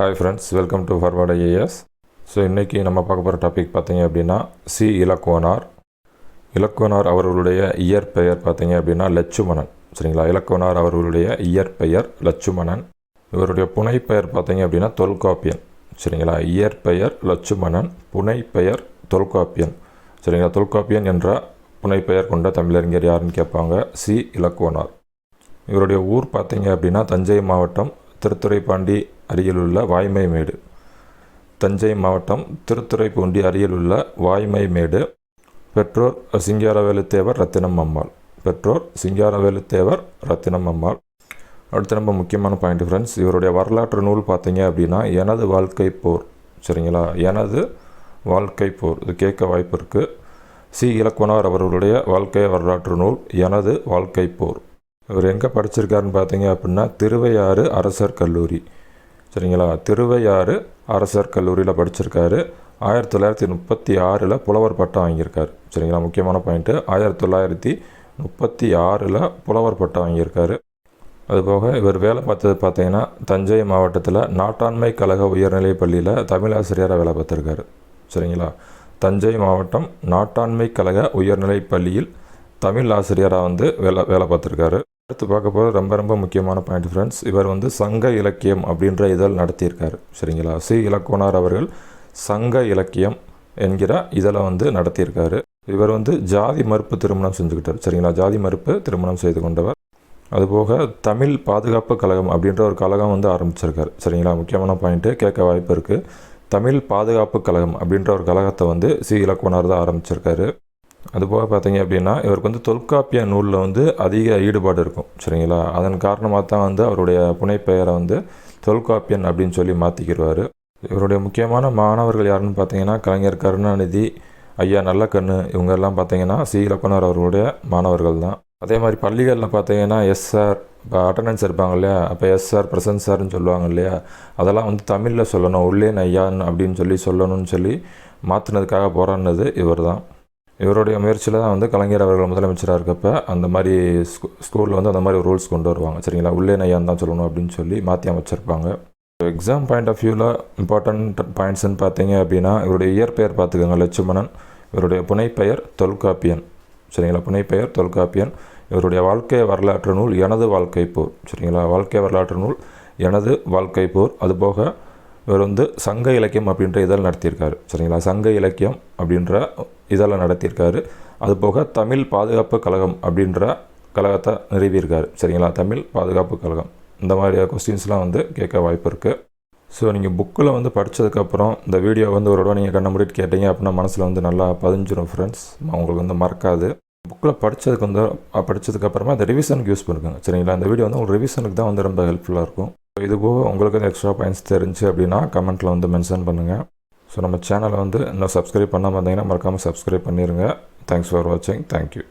Hi friends welcome to forward IAS so இன்றைக்கி நம்ம பார்க்க போகிற டாபிக் பார்த்தீங்க அப்படின்னா சி இலக்குவனார். இலக்குவனார் அவர்களுடைய இயற்பெயர் பார்த்தீங்க அப்படின்னா லட்சுமணன். சரிங்களா? இலக்குவனார் அவர்களுடைய இயற்பெயர் லட்சுமணன். இவருடைய புனைப்பெயர் பார்த்தீங்க அப்படின்னா தொல்காப்பியன். சரிங்களா? இயற்பெயர் லட்சுமணன் புனைப்பெயர் தொல்காப்பியன். சரிங்களா? தொல்காப்பியன் என்ற புனைப்பெயர் கொண்ட தமிழறிஞர் யாருன்னு கேட்பாங்க? சி இலக்குவனார். இவருடைய ஊர் பார்த்தீங்க அப்படின்னா தஞ்சை மாவட்டம் திருத்துறைப்பாண்டி அருகிலுள்ள வாய்மைமேடு தஞ்சை மாவட்டம் திருத்துறைப்பூண்டி அருகிலுள்ள வாய்மைமேடு பெற்றோர் சிங்காரவேலுத்தேவர் ரத்தினம் அம்மாள். பெற்றோர் சிங்காரவேலுத்தேவர் ரத்தினம் அம்மாள். அடுத்து ரொம்ப முக்கியமான பாயிண்ட் ஃப்ரெண்ட்ஸ் இவருடைய வரலாற்று நூல் பார்த்தீங்க அப்படின்னா எனது வாழ்க்கை போர். சரிங்களா? எனது வாழ்க்கை போர். இது கேட்க வாய்ப்பு இருக்குது சி. இலக்குவனார் அவர்களுடைய வாழ்க்கை வரலாற்று நூல் எனது வாழ்க்கை போர். இவர் எங்கே படிச்சிருக்காருன்னு பார்த்தீங்க அப்படின்னா திருவையாறு அரசர் கல்லூரி. சரிங்களா? திருவையாறு அரசர் கல்லூரியில் படிச்சிருக்காரு. ஆயிரத்தி தொள்ளாயிரத்தி முப்பத்தி ஆறில் புலவர் பட்டம் வாங்கியிருக்காரு. சரிங்களா? முக்கியமான பாயிண்ட்டு ஆயிரத்தி தொள்ளாயிரத்தி முப்பத்தி ஆறில் புலவர் பட்டம் வாங்கியிருக்காரு. அதுபோக இவர் வேலை பார்த்தது பார்த்தீங்கன்னா தஞ்சை மாவட்டத்தில் நாட்டாண்மை கழக உயர்நிலைப் பள்ளியில் தமிழ் ஆசிரியராக வேலை பார்த்துருக்காரு. சரிங்களா? தஞ்சை மாவட்டம் நாட்டாண்மை கழக உயர்நிலைப் பள்ளியில் தமிழ் ஆசிரியராக வந்து வேலை வேலை பார்த்துருக்காரு. அடுத்து பார்க்க போகிற ரொம்ப ரொம்ப முக்கியமான பாயிண்ட் ஃப்ரெண்ட்ஸ் இவர் வந்து சங்க இலக்கியம் அப்படின்ற இதழ் நடத்தியிருக்காரு. சரிங்களா? சி. இலக்கோனார் அவர்கள் சங்க இலக்கியம் என்கிற இதழை வந்து நடத்தியிருக்காரு. இவர் வந்து ஜாதி மறுப்பு திருமணம் செஞ்சுக்கிட்டார். சரிங்களா? ஜாதி மறுப்பு திருமணம் செய்து கொண்டவர். அதுபோக தமிழ் பாதுகாப்பு கழகம் அப்படின்ற ஒரு கழகம் வந்து ஆரம்பிச்சிருக்கார். சரிங்களா? முக்கியமான பாயிண்ட்டு கேட்க வாய்ப்பு இருக்குது தமிழ் பாதுகாப்பு கழகம் அப்படின்ற ஒரு கழகத்தை வந்து சி. இலக்குவனார் தான் ஆரம்பிச்சிருக்காரு. அதுபோக பார்த்தீங்க அப்படின்னா இவருக்கு வந்து தொல்காப்பிய நூலில் வந்து அதிக ஈடுபாடு இருக்கும் சரிங்களா? அதன் காரணமாக தான் வந்து அவருடைய புனைப்பெயரை வந்து தொல்காப்பியன் அப்படின்னு சொல்லி மாற்றிக்கிடுவார் இவருடைய முக்கியமான மாணவர்கள் யாருன்னு பார்த்தீங்கன்னா கலைஞர் கருணாநிதி ஐயா நல்லக்கண்ணு இவங்கெல்லாம் பார்த்தீங்கன்னா சி. இலக்குனர் அவர்களுடைய மாணவர்கள் தான். அதே மாதிரி பள்ளிகளில் பார்த்தீங்கன்னா எஸ்ஆர் இப்போ அட்டண்டன்ஸ் இருப்பாங்க இல்லையா? அப்போ எஸ்ஆர் பிரசன்ட் சார்னு சொல்லுவாங்க இல்லையா? அதெல்லாம் வந்து தமிழில் சொல்லணும் உள்ளே ஐயான் அப்படின்னு சொல்லி சொல்லணும்னு சொல்லி மாற்றினதுக்காக போராடினது இவர் தான் இவருடைய முயற்சியில் தான் வந்து கலைஞர் அவர்கள் முதலமைச்சராக இருக்கப்போ அந்த மாதிரி ஸ்கூ ஸ்கூலில் வந்து அந்த மாதிரி ரூல்ஸ் கொண்டு வருவாங்க. சரிங்களா? உள்ளே நையான் தான் சொல்லணும் அப்படின்னு சொல்லி மாற்றி அமைச்சிருப்பாங்க. எக்ஸாம் பாயிண்ட் ஆஃப் வியூவில் இம்பார்ட்டண்ட் பாயிண்ட்ஸ்னு பார்த்தீங்க அப்படின்னா இவருடைய இயற்பெயர் பார்த்துக்கோங்க. லட்சுமணன் இவருடைய புனைப்பெயர் தொல்காப்பியன். சரிங்களா? புனைப்பெயர் தொல்காப்பியன். இவருடைய வாழ்க்கை வரலாற்று நூல் எனது வாழ்க்கை போர். சரிங்களா? வாழ்க்கை வரலாற்று நூல் எனது வாழ்க்கை போர். அதுபோக இவர் வந்து சங்க இலக்கியம் அப்படின்ற இதழ் நடத்தியிருக்காரு. சரிங்களா? சங்க இலக்கியம் அப்படின்ற இதழை நடத்தியிருக்காரு. அதுபோக தமிழ் பாதுகாப்பு கழகம் அப்படின்ற கழகத்தை நிறுவியிருக்காரு. சரிங்களா? தமிழ் பாதுகாப்பு கழகம். இந்த மாதிரி கொஸ்டின்ஸ்லாம் வந்து கேட்க வாய்ப்பு இருக்குது ஸோ நீங்கள் புக்கில் வந்து படித்ததுக்கப்புறம் இந்த வீடியோ வந்து ஒரு தடவை நீங்கள் கண்ண முடிட்டு கேட்டீங்க அப்படின்னா மனசில் வந்து நல்லா பதிஞ்சிடும் ஃப்ரெண்ட்ஸ் உங்களுக்கு வந்து மறக்காது. புக்கில் படித்ததுக்கு வந்து படித்ததுக்கப்புறமா இந்த ரிவிஷனுக்கு யூஸ் பண்ணுங்க சரிங்களா? இந்த வீடியோ வந்து உங்களுக்கு ரிவிஷனுக்கு தான் வந்து ரொம்ப ஹெல்ப்ஃபுல்லாக இருக்கும். இது போக உங்களுக்கு வந்து எக்ஸ்ட்ரா பாயிண்ட்ஸ் தெரிஞ்சு அப்படின்னா கமெண்ட்டில் வந்து மென்ஷன் பண்ணுங்கள் ஸோ நம்ம சேனலை வந்து இன்னும் சப்ஸ்கிரைப் பண்ணாமல் இருந்தீங்கன்னா மறக்காமல் சப்ஸ்கிரைப் பண்ணிடுங்க தேங்க்ஸ் ஃபார் வாட்சிங் தேங்க்யூ